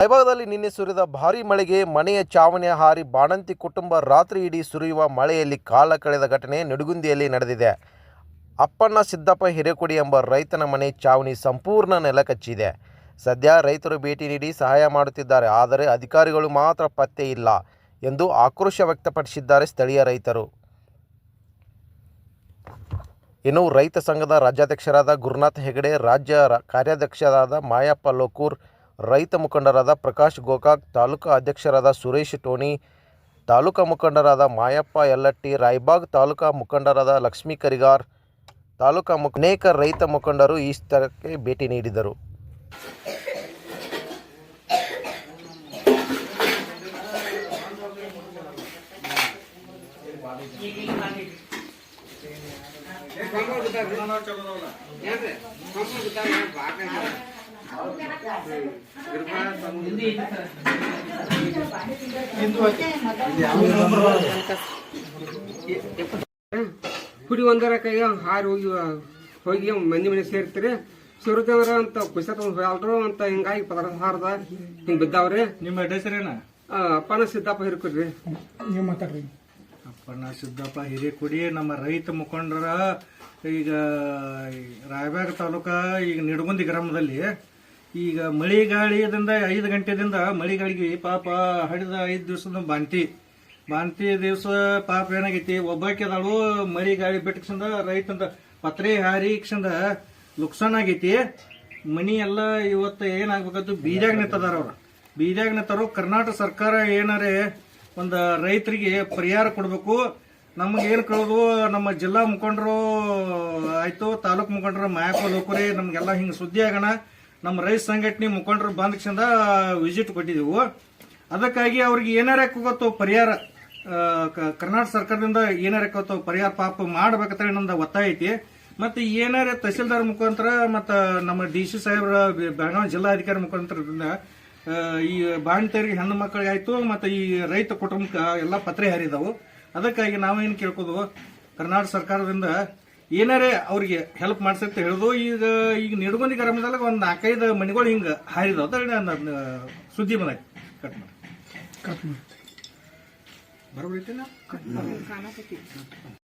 ರಾಯಭಾಗದಲ್ಲಿ ನಿನ್ನೆ ಸುರಿದ ಭಾರೀ ಮಳೆಗೆ ಮನೆಯ ಚಾವಣಿ ಹಾರಿ ಬಾಣಂತಿ ಕುಟುಂಬ ರಾತ್ರಿ ಇಡೀ ಸುರಿಯುವ ಮಳೆಯಲ್ಲಿ ಕಾಲ ಕಳೆದ ಘಟನೆ ನಡುಗುಂದಿಯಲ್ಲಿ ನಡೆದಿದೆ. ಅಪ್ಪಣ್ಣ ಸಿದ್ದಪ್ಪ ಹಿರೇಕುಡಿ ಎಂಬ ರೈತನ ಮನೆ ಚಾವಣಿ ಸಂಪೂರ್ಣ ನೆಲಕಚ್ಚಿದೆ ಸದ್ಯ ರೈತರು ಭೇಟಿ ನೀಡಿ ಸಹಾಯ ಮಾಡುತ್ತಿದ್ದಾರೆ, ಆದರೆ ಅಧಿಕಾರಿಗಳು ಮಾತ್ರ ಪತ್ತೆ ಇಲ್ಲ ಎಂದು ಆಕ್ರೋಶ ವ್ಯಕ್ತಪಡಿಸಿದ್ದಾರೆ ಸ್ಥಳೀಯ ರೈತರು. ಇನ್ನು ರೈತ ಸಂಘದ ರಾಜ್ಯಾಧ್ಯಕ್ಷರಾದ ಗುರುನಾಥ್ ಹೆಗಡೆ, ರಾಜ್ಯ ಕಾರ್ಯಾಧ್ಯಕ್ಷರಾದ ಮಾಯಪ್ಪ ಲೋಕೂರ್ ರೈತ ಮುಖಂಡರಾದ ಪ್ರಕಾಶ್ ಗೋಕಾಕ್, ತಾಲೂಕಾ ಅಧ್ಯಕ್ಷರಾದ ಸುರೇಶ್ ಟೋಣಿ, ತಾಲೂಕಾ ಮುಖಂಡರಾದ ಮಾಯಪ್ಪ ಯಲ್ಲಟ್ಟಿ, ರಾಯ್ಬಾಗ್ ತಾಲೂಕಾ ಮುಖಂಡರಾದ ಲಕ್ಷ್ಮೀ ಕರಿಗಾರ್, ತಾಲೂಕಾ ಮುಖ, ಅನೇಕ ರೈತ ಮುಖಂಡರು ಈ ಸ್ಥಳಕ್ಕೆ ಭೇಟಿ ನೀಡಿದರು. ಕುಡಿ ಒಂದರ ಕೈಗೆ ಹಾರಿ ಹೋಗಿ ಹೋಗಿ ಮಂದಿ ಮನೆ ಸೇರ್ತೀರಿ. ಸುರತಂದ್ರ ಅಂತ ಕುಸ ಹೊಲ್ರು ಅಂತ ಹಿಂಗಾಗಿ ಪದಾರ್ಥ ಹಾರ್ದ ಹಿಂಗ್ ಬಿದ್ದಾವ್ರಿ. ನಿಮ್ಮ ಹೆಸರೇನ ಆ, ಅಪ್ಪನ ಸಿದ್ದಪ್ಪ ಹಿರ್ಕೊಡ್ರಿ. ಅಪ್ಪನ ಸಿದ್ದಪ್ಪ ಹಿರೇಕೊಡಿ ನಮ್ಮ ರೈತ ಮುಖಂಡರ ಈಗ ರಾಯಬಾಗ ತಾಲೂಕ ಈಗ ನಿಡಗುಂದಿ ಗ್ರಾಮದಲ್ಲಿ ಈಗ ಮಳಿ ಗಾಳಿದಿಂದ ಐದು ಗಂಟೆದಿಂದ ಮಳೆಗಾಳಿಗೆ ಪಾಪ ಹಡಿದ ಐದು ದಿವಸದ ಬಾಂತಿ ಬಾಂತಿ ದಿವಸ ಪಾಪ ಏನಾಗೈತಿ? ಅದಾಳು ಮಳಿ ಗಾಳಿ ಬಿಟ್ಟಕ್ಸಂದ ರೈತಂದ ಪತ್ರೆ ಹಾರಿ ಕ್ಷಂದ ನುಕ್ಸಾನ್ ಆಗೈತಿ. ಮನಿ ಎಲ್ಲ ಇವತ್ತು ಏನಾಗ್ಬೇಕಂತ ಬೀಜಾಗ ನಿಂತದಾರ ಅವ್ರು. ಬೀಜಾಗ ನಿಂತಾರು ಕರ್ನಾಟಕ ಸರ್ಕಾರ ಏನಾರೇ ಒಂದು ರೈತರಿಗೆ ಪರಿಹಾರ ಕೊಡಬೇಕು. ನಮಗೆ ಏನು ಕೇಳೋದು? ನಮ್ಮ ಜಿಲ್ಲಾ ಮುಖಂಡರು ಆಯಿತು, ತಾಲೂಕು ಮುಖಂಡರು ಮಾಯಪ್ಪ ಲೋಕರಿ, ನಮಗೆಲ್ಲ ಹಿಂಗೆ ಸುದ್ದಿ ಆಗೋಣ. ನಮ್ಮ ರೈತ ಸಂಘಟನೆ ಮುಖಂಡರು ಬಂದ ಕ್ಷಣ ವಿಸಿಟ್ ಕೊಟ್ಟಿದ್ದೆವು. ಅದಕ್ಕಾಗಿ ಅವ್ರಿಗೆ ಏನಾರ ಗೊತ್ತು ಪರಿಹಾರ ಕರ್ನಾಟಕ ಸರ್ಕಾರದಿಂದ ಏನಾರ ಗೊತ್ತು ಪರಿಹಾರ ಪಾಪ ಮಾಡ್ಬೇಕಂತ ನಮ್ದು ಒತ್ತಾಯ ಐತಿ. ಮತ್ತೆ ಏನಾರ ತಹಸೀಲ್ದಾರ್ ಮುಖಾಂತರ ಮತ್ತು ನಮ್ಮ ಡಿ ಸಿ ಸಾಹೇಬ್ರ, ಬೆಳಗಾವಿ ಜಿಲ್ಲಾಧಿಕಾರಿ ಮುಖಾಂತರದಿಂದ ಈ ಬಾಣ್ತಿಯರಿಗೆ ಹೆಣ್ಣು ಮಕ್ಕಳಿಗೆ ಆಯ್ತು ಮತ್ತು ಈ ರೈತ ಕುಟುಂಬಕ್ಕೆ ಎಲ್ಲ ಪತ್ರೆ ಹರಿದವು. ಅದಕ್ಕಾಗಿ ನಾವೇನು ಕೇಳ್ಕೋದು ಕರ್ನಾಟಕ ಸರ್ಕಾರದಿಂದ ಏನಾರೇ ಅವ್ರಿಗೆ ಹೆಲ್ಪ್ ಮಾಡ್ಸಂತ ಹೇಳೋದು ಈಗ ಈಗ ನಿಡ್ಗೊಂದಿ ಗ್ರಾಮದಾಗ ಒಂದು ನಾಲ್ಕೈದು ಮನೆಗಳು ಹಿಂಗೆ ನನ್ನ ಸುದ್ದಿ ಬಂದೈತಿ ಕಟ್ ಮಾಡಿ. ಕಟ್ ಮಾಡಿ ಬರೋಬೈತಿನ